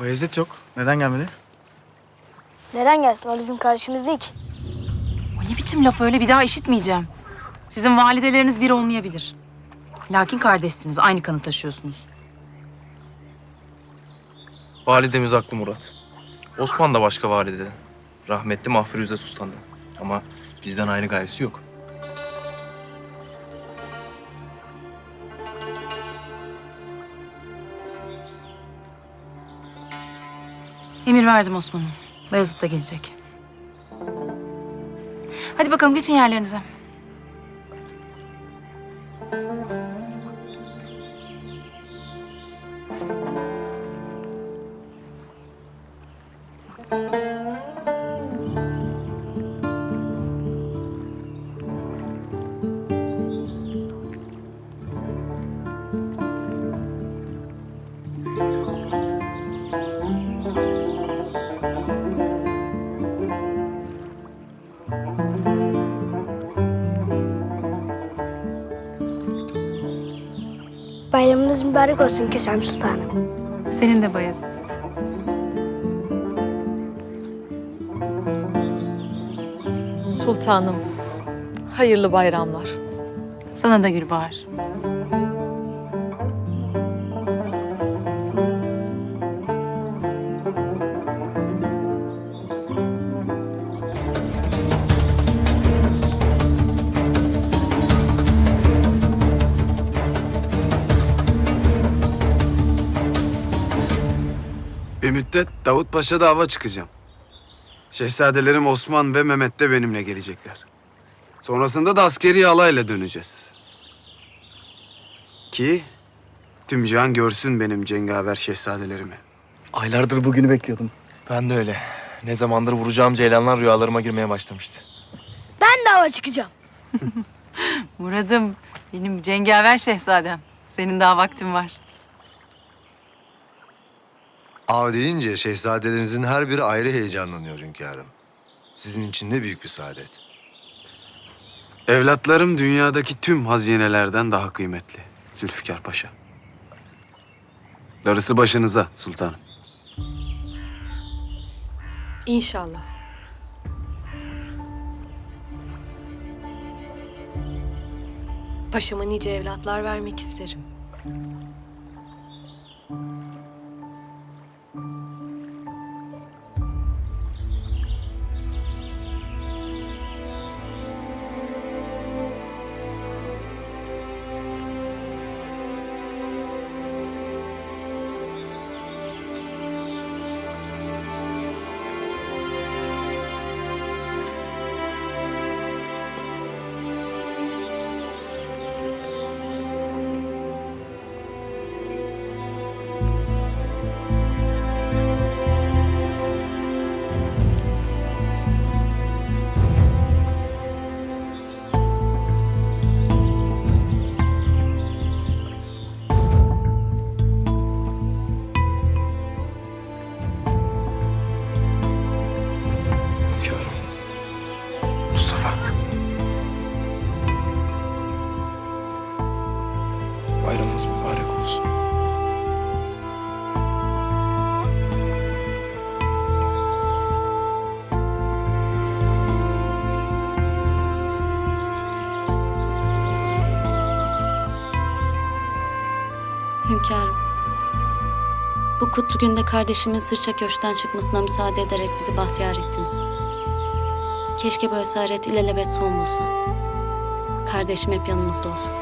Bayezid yok. Neden gelmedi? Neden gelsin? O bizim kardeşimiz değil ki. O ne biçim laf öyle bir daha işitmeyeceğim. Sizin valideleriniz bir olmayabilir. Lakin kardeşsiniz, aynı kanı taşıyorsunuz. Validemiz haklı Murat. Osman da başka valideden. Rahmetli Mahfiruze Sultan'dan. Ama bizden ayrı gayesi yok. Emir verdim Osman'ım. Bayezid de gelecek. Hadi bakalım geçin yerlerinize. Bayramınız mübarek olsun Kösem Sultanım. Senin de Bayezid. Sultanım, hayırlı bayramlar. Sana da Gülbahar. Müddet Davut Paşa'da hava çıkacağım. Şehzadelerim Osman ve Mehmet de benimle gelecekler. Sonrasında da askeri alayla döneceğiz. Ki tüm cihan görsün benim cengaver şehzadelerimi. Aylardır bugünü bekliyordum. Ben de öyle. Ne zamandır vuracağım ceylanlar rüyalarıma girmeye başlamıştı. Ben de hava çıkacağım. Muradım, benim cengaver şehzadem. Senin daha vaktin var. Av deyince şehzadelerinizin her biri ayrı heyecanlanıyor hünkârım. Sizin için ne büyük bir saadet. Evlatlarım dünyadaki tüm hazinelerden daha kıymetli. Zülfikar Paşa. Darısı başınıza sultanım. İnşallah. Paşama nice evlatlar vermek isterim. Hünkârım. Bu kutlu günde kardeşimin sırça köşkten çıkmasına müsaade ederek bizi bahtiyar ettiniz. Keşke bu esaret ilelebet son bulsa. Kardeşim hep yanımızda olsun.